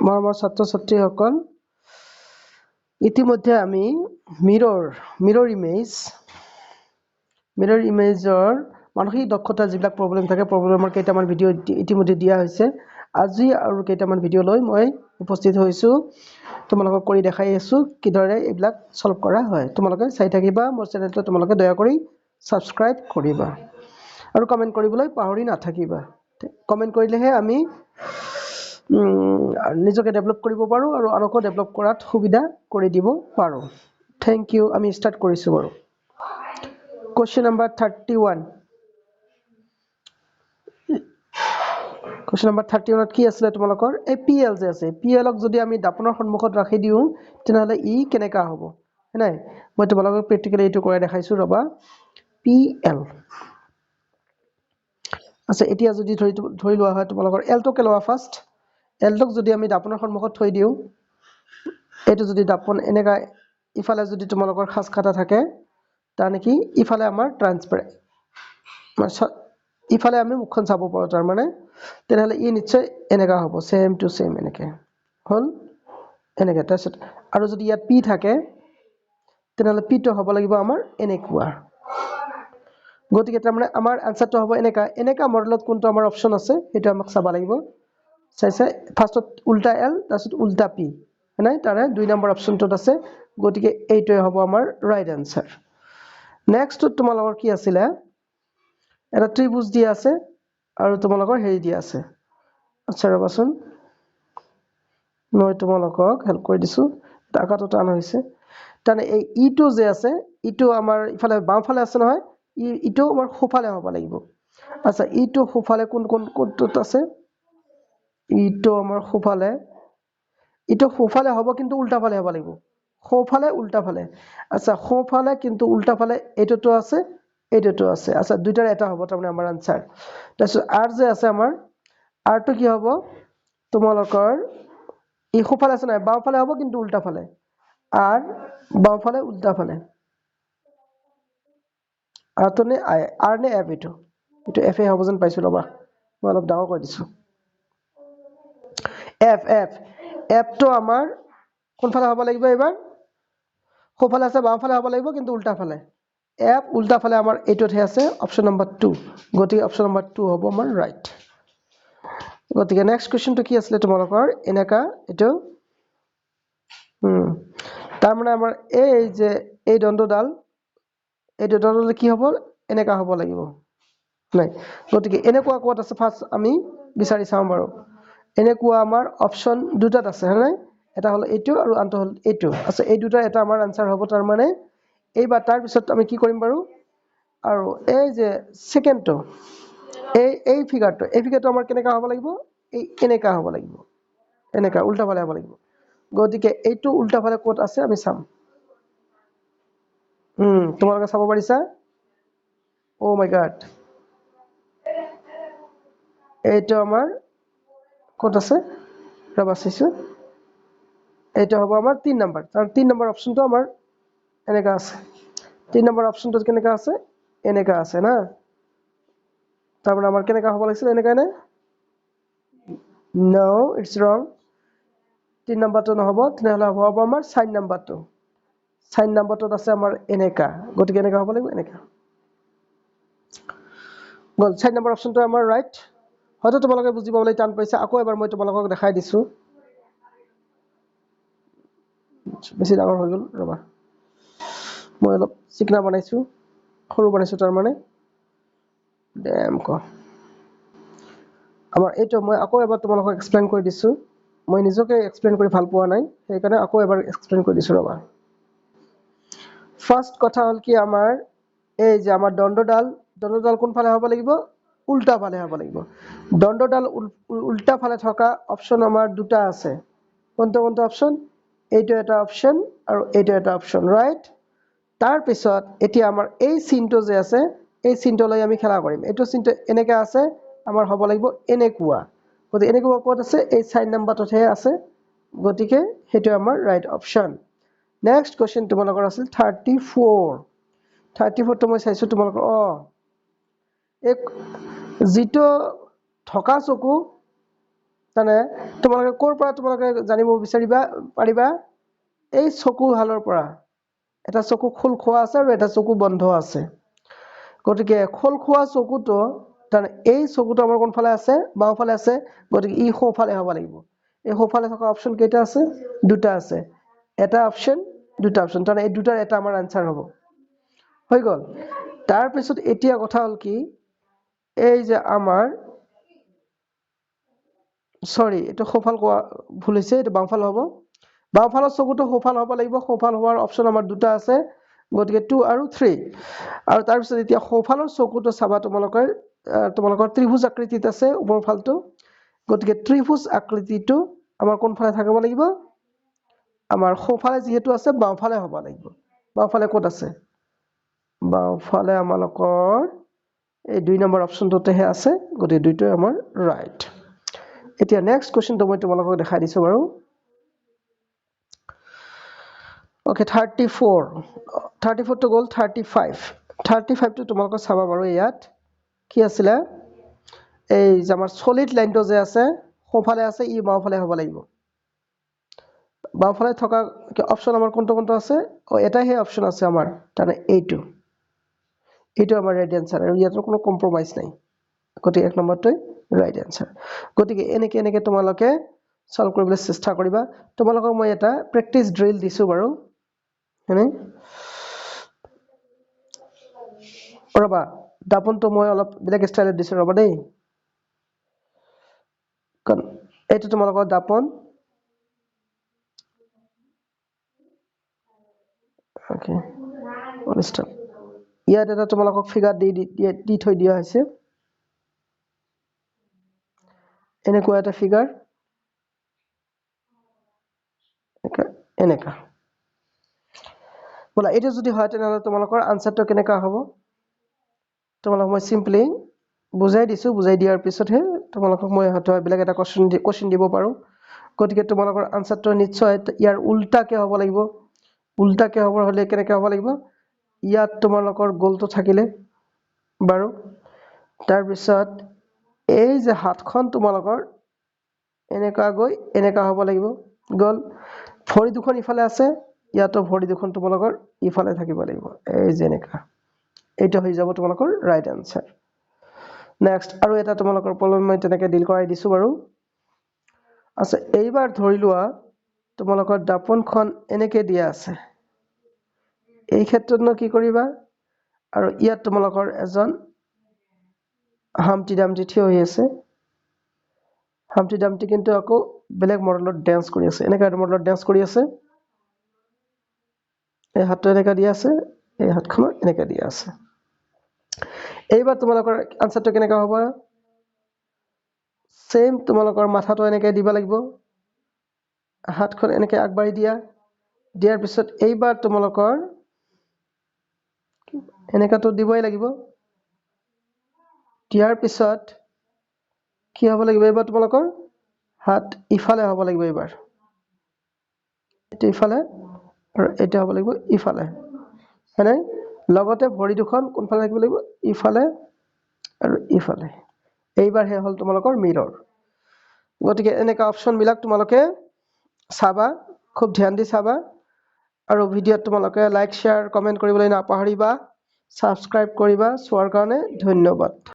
মৰমৰ ছাত্ৰ ছাত্ৰীসকল ইতিমধ্যে আমি মিৰৰ মিৰৰ ইমেজ মিৰৰ ইমেজৰ মানসিক দক্ষতাৰ যিবিলাক প্ৰব্লেম থাকে প্ৰব্লেমৰ কেইটামান ভিডিঅ' ইতিমধ্যে দিয়া হৈছে। আজি আৰু কেইটামান ভিডিঅ' লৈ মই উপস্থিত হৈছোঁ। তোমালোকক কৰি দেখাই আছোঁ কিদৰে এইবিলাক চল্ভ কৰা হয়। তোমালোকে চাই থাকিবা মোৰ চেনেলটো তোমালোকে দয়া কৰি ছাবস্ক্ৰাইব কৰিবা। আৰু কমেণ্ট কৰিবলৈ পাহৰি নাথাকিবা। কমেণ্ট কৰিলেহে আমি নিজকে ডেভেলপ কৰিব পাৰোঁ আৰু আনকো ডেভেলপ কৰাত সুবিধা কৰি দিব পাৰোঁ। থেংক ইউ আমি ষ্টাৰ্ট কৰিছোঁ বাৰু। Question number thirty one question number thirty ওৱানত কি আছিলে তোমালোকৰ? এই পি এল যে আছে পি এলক যদি আমি দাপোনৰ সন্মুখত ৰাখি দিওঁ তেনেহ'লে ই কেনেকুৱা হ'ব? হয় নাই? মই তোমালোকক প্ৰেক্টিকেলি এইটো কৰাই দেখাইছোঁ ৰ'বা। পি এল আচ্ছা এতিয়া যদি ধৰি ধৰি লোৱা হয় তোমালোকৰ এলটোকে লোৱা ফাৰ্ষ্ট এলটোক যদি আমি দাপোনৰ সন্মুখত থৈ দিওঁ এইটো যদি দাপোন এনেকুৱা ইফালে যদি তোমালোকৰ সাজ খাটা থাকে তাৰ নেকি ইফালে আমাৰ ট্ৰান্সপেৰেণ্ট ইফালে আমি মুখখন চাব পাৰোঁ তাৰমানে তেনেহ'লে ই নিশ্চয় এনেকুৱা হ'ব ছেম টু ছেম এনেকৈ হ'ল? এনেকৈ তাৰপিছত আৰু যদি ইয়াত পি থাকে তেনেহ'লে পিটো হ'ব লাগিব আমাৰ এনেকুৱা। গতিকে তাৰমানে আমাৰ আনচাৰটো হ'ব এনেকুৱা এনেকুৱা মডেলত কোনটো আমাৰ অপশ্যন আছে সেইটো আমাক চাব লাগিব। চাইছে ফাৰ্ষ্টত উল্টা এল তাৰপিছত উল্টা পি নাই? তাৰে দুই নম্বৰ অপশ্যনটোত আছে গতিকে এইটোৱে হ'ব আমাৰ ৰাইট এনচাৰ নেক্সটত তোমালোকৰ কি আছিলে? এটা ত্ৰিভুজ দিয়া আছে আৰু তোমালোকৰ হেৰি দিয়া আছে। আচ্ছা ৰ'বাচোন। মই তোমালোকক হেল্প কৰি দিছোঁ। টাকাটো টান হৈছে। তাৰমানে এই ইটো যে আছে ইটো আমাৰ ইফালে বাওঁফালে আছে নহয় ই ইটো আমাৰ সোঁফালে হ'ব লাগিব। আচ্ছা ইটো সোঁফালে কোন কোন কোনটোত আছে? ইটো আমাৰ সোঁফালে, ইটো সোঁফালে হ'ব কিন্তু উল্টা ফালে হ'ব লাগিব। সোঁফালে, উল্টা ফালে। আচ্ছা সোঁফালে কিন্তু উল্টা ফালে এইটোতো আছে এইটোতো আছে। আচ্ছা দুইটাৰ এটা হ'ব তাৰমানে আমাৰ আনচাৰ তাৰপিছত আৰ যে আছে আমাৰ, আৰটো কি হ'ব? তোমালোকৰ, ই সোঁফালে আছে নাই? বাওঁফালে হ'ব কিন্তু উল্টা ফালে। আৰ, বাওঁফালে, উল্টা ফালে। আৰটো নে আই, আৰ নে এফ এইটো? এইটো এফ এ হ'ব যেন পাইছোঁ, ৰ'বা। মই অলপ ডাঙৰ কৰি দিছোঁ। এফ এফ এফটো আমাৰ কোনফালে হ'ব লাগিব এইবাৰ। সোঁফালে আছে বাওঁফালে হ'ব লাগিব কিন্তু উল্টা ফালে। এফ উল্টা ফালে আমাৰ এইটোতহে আছে অপশ্যন নম্বৰ টু গতিকে অপশ্যন নম্বৰ টু হ'ব আমাৰ ৰাইট গতিকে নেক্সট কুৱেশ্যনটো কি আছিলে তোমালোকৰ? এনেকা এইটো। তাৰমানে আমাৰ এই যে এই দণ্ডডাল এই দণ্ডডাল কি হ'ব? এনেকা হ'ব লাগিব। নাই। গতিকে এনেকুৱা ক'ত আছে? ফাৰ্ষ্ট আমি বিচাৰি চাওঁ বাৰু। এনেকুৱা আমাৰ অপশ্যন দুটাত আছে হয় নাই এটা হ'ল এইটো আৰু আনটো হ'ল এইটো। আচ্ছা এই দুটা এটা আমাৰ আনচাৰ হ'ব তাৰমানে এইবাৰ তাৰপিছত আমি কি কৰিম বাৰু? আৰু এই যে ছেকেণ্ডটো এই এই ফিগাৰটো এই ফিগাৰটো আমাৰ কেনেকুৱা হ'ব লাগিব? এই এনেকুৱা হ'ব লাগিব। এনেকুৱা উল্টা ফালে হ'ব লাগিব। গতিকে এইটো উল্টা ফালে ক'ত আছে আমি চাম। তোমালোকে চাব পাৰিছা? অ' মাই গাড এইটো আমাৰ ক'ত আছে? ৰবা চাইছোঁ এইটো হ'ব আমাৰ তিন নম্বৰ কাৰণ তিন নম্বৰ অপশ্যনটো আমাৰ এনেকুৱা আছে। তিন নম্বৰ অপশ্যনটোত কেনেকুৱা আছে? এনেকুৱা আছে না? তাৰমানে আমাৰ কেনেকুৱা হ'ব লাগিছিল? এনেকুৱা নে? ন ইটছ ৰং তিন নম্বৰটো নহ'ব তেনেহ'লে হ'ব আমাৰ চাৰি নম্বৰটো চাৰি নম্বৰটোত আছে আমাৰ এনেকুৱা গতিকে এনেকুৱা হ'ব লাগিব? এনেকুৱা গ'ল চাৰি নম্বৰ অপশ্যনটো আমাৰ ৰাইট হয়তো তোমালোকে বুজি পাবলৈ টান পাইছা। আকৌ এবাৰ মই তোমালোকক দেখাই দিছোঁ। বেছি ডাঙৰ হৈ গ'ল ৰ'বা। মই অলপ চিকনা বনাইছোঁ সৰু বনাইছোঁ তাৰমানে। ডেম ক। আমাৰ এইটো মই আকৌ এবাৰ তোমালোকক এক্সপ্লেইন কৰি দিছোঁ। মই নিজকে এক্সপ্লেইন কৰি ভাল পোৱা নাই সেইকাৰণে আকৌ এবাৰ এক্সপ্লেইন কৰি দিছোঁ ৰ'বা। ফাৰ্ষ্ট কথা হ'ল কি আমাৰ এই যে আমাৰ দণ্ডডাল দণ্ডডাল কোনফালে হ'ব লাগিব? উল্টা ফালে হ'ব লাগিব। দণ্ডডাল উল্টা ফালে থকা অপশ্যন আমাৰ দুটা আছে। কোনটো কোনটো অপশ্যন এইটো এটা অপশ্যন আৰু এইটো এটা অপশ্যন ৰাইট তাৰপিছত এতিয়া আমাৰ এই চিনটো যে আছে এই চিনটোলৈ আমি খেলা কৰিম। এইটো চিনটো এনেকৈ আছে আমাৰ হ'ব লাগিব এনেকুৱা। গতিকে এনেকুৱা ক'ত আছে? এই চাৰি নম্বৰটোতহে আছে। গতিকে সেইটো আমাৰ ৰাইট অপশ্যন নেক্সট কুৱেশ্যন তোমালোকৰ আছিল থাৰ্টি ফ'ৰ থাৰ্টি ফ'ৰটো মই চাইছোঁ তোমালোকৰ অঁ। এই যিটো থকা চকু তাৰমানে তোমালোকে ক'ৰ পৰা তোমালোকে জানিব বিচাৰিবা পাৰিবা? এই চকু হালৰ পৰা। এটা চকু খোল খোৱা আছে আৰু এটা চকু বন্ধ আছে। গতিকে খোল খোৱা চকুটো তাৰমানে এই চকুটো আমাৰ কোনফালে আছে? বাওঁফালে আছে। গতিকে ই সোঁফালে হ'ব লাগিব। এই সোঁফালে থকা অপশ্যন কেইটা আছে? দুটা আছে। এটা অপশ্যন দুটা অপশ্যন তাৰমানে এই দুটাৰ এটা আমাৰ আনচাৰ হ'ব। হৈ গ'ল। তাৰপিছত এতিয়া কথা হ'ল কি এই যে আমাৰ চৰি এইটো সোঁফাল কোৱা ভুল হৈছে এইটো বাওঁফাল হ'ব। বাওঁফালৰ চকুটো সোঁফাল হ'ব লাগিব সোঁফাল হোৱাৰ অপশ্যন আমাৰ দুটা আছে গতিকে টু আৰু থ্ৰী আৰু তাৰপিছত এতিয়া সোঁফালৰ চকুটো চাবা তোমালোকে আহ, তোমালোকৰ ত্ৰিভুজ আকৃতিত আছে ওপৰ ফালটো। গতিকে ত্ৰিভুজ আকৃতিটো আমাৰ কোনফালে থাকিব লাগিব? আমাৰ সোঁফালে যিহেতু আছে বাওঁফালে হ'ব লাগিব। বাওঁফালে ক'ত আছে? বাওঁফালে আমালোকৰ এই দুই নম্বৰ অপশ্যনটোতেহে আছে গতিকে দুইটোৱে আমাৰ ৰাইট এতিয়া নেক্সট কুৱেশ্যনটো মই তোমালোকক দেখাই দিছোঁ বাৰু। অ'কে থাৰ্টি ফ'ৰ থাৰ্টি ফ'ৰটো গ'ল থাৰ্টি ফাইভ থাৰ্টি ফাইভটো তোমালোকে চাবা বাৰু ইয়াত কি আছিলে? এই যে আমাৰ চলিড লাইনটো যে আছে সোঁফালে আছে ই বাওঁফালে হ'ব লাগিব। বাওঁফালে থকা অপশ্যন আমাৰ কোনটো কোনটো আছে? অঁ এটাইহে অপশ্যন আছে আমাৰ তাৰমানে এইটো। এইটো আমাৰ ৰাইট এনচাৰ আৰু ইয়াতো কোনো কম্প্ৰমাইজ নাই। গতিকে এক নম্বৰটোৱে ৰাইট এনচাৰ গতিকে এনেকে এনেকে তোমালোকে চল্ভ কৰিবলৈ চেষ্টা কৰিবা। তোমালোকক মই এটা প্ৰেক্টিচ ড্ৰিল দিছোঁ বাৰু। হয়নে? ৰ'বা, দাপোনটো মই অলপ বেলেগ ষ্টাইলত দিছোঁ, ৰ'বা দেই। কাৰণ, এইটো তোমালোকৰ দাপোন। অ'কে ইয়াত এটা তোমালোকক ফিগাৰ দি দি থৈ দিয়া হৈছে। এনেকুৱা এটা ফিগাৰ এনেকা বোলা এইটো যদি হয় তেনেহ'লে তোমালোকৰ আনচাৰটো কেনেকুৱা হ'ব? তোমালোকক মই চিম্পলি বুজাই দিছোঁ বুজাই দিয়াৰ পিছতহে তোমালোকক মই হয়তো বেলেগ এটা কুৱেশ্যন কুৱেশ্যন দিব পাৰোঁ। গতিকে তোমালোকৰ আনচাৰটো নিশ্চয় ইয়াৰ উল্টাকে হ'ব লাগিব। উল্টাকে হ'ব হ'লে কেনেকৈ হ'ব লাগিব? ইয়াত তোমালোকৰ গ'লটো থাকিলে বাৰু। তাৰপিছত এই যে হাতখন তোমালোকৰ এনেকুৱা গৈ এনেকুৱা হ'ব লাগিব, গ'ল। ভৰি দুখন ইফালে আছে, ইয়াতো ভৰি দুখন তোমালোকৰ ইফালে থাকিব লাগিব, এই যে এনেকুৱা। এইটো হৈ যাব তোমালোকৰ ৰাইট এনচাৰ নেক্সট আৰু এটা তোমালোকৰ প্ৰব্লেম মই তেনেকৈ ডিল কৰাই দিছোঁ বাৰু। আচ্ছা এইবাৰ ধৰি লোৱা তোমালোকৰ দাপোনখন এনেকৈ দিয়া আছে। এই ক্ষেত্ৰতনো কি কৰিবা? আৰু ইয়াত তোমালোকৰ এজন হামটি ডামটি থিয় হৈ আছে। হামটি ডামটি কিন্তু আকৌ বেলেগ মডেলত ডেন্স কৰি আছে। এনেকুৱা এটা মডেলত ডেন্স কৰি আছে। এই হাতটো এনেকুৱা দিয়া আছে এই হাতখনত এনেকুৱা দিয়া আছে। এইবাৰ তোমালোকৰ আনচাৰটো কেনেকুৱা হ'ব? ছেইম তোমালোকৰ মাথাটো এনেকৈ দিব লাগিব। হাতখন এনেকৈ আগবাঢ়ি দিয়া। দিয়াৰ পিছত এইবাৰ তোমালোকৰ এনেকুৱাতো দিবই লাগিব। দিয়াৰ পিছত কি হ'ব লাগিব এইবাৰ তোমালোকৰ? হাত ইফালে হ'ব লাগিব এইবাৰ। এইটো ইফালে আৰু এইটো হ'ব লাগিব ইফালে। হয়নে? লগতে ভৰি দুখন কোনফালে থাকিব লাগিব? ইফালে আৰু ইফালে। এইবাৰহে হ'ল তোমালোকৰ মিৰৰ। গতিকে এনেকুৱা অপশ্যনবিলাক তোমালোকে চাবা খুব ধ্যান দি চাবা। আৰু ভিডিঅ'ত তোমালোকে লাইক শ্বেয়াৰ কমেণ্ট কৰিবলৈ নাপাহৰিবা। ছাবস্ক্ৰাইব কৰিবা চোৱাৰ কাৰণে ধন্যবাদ।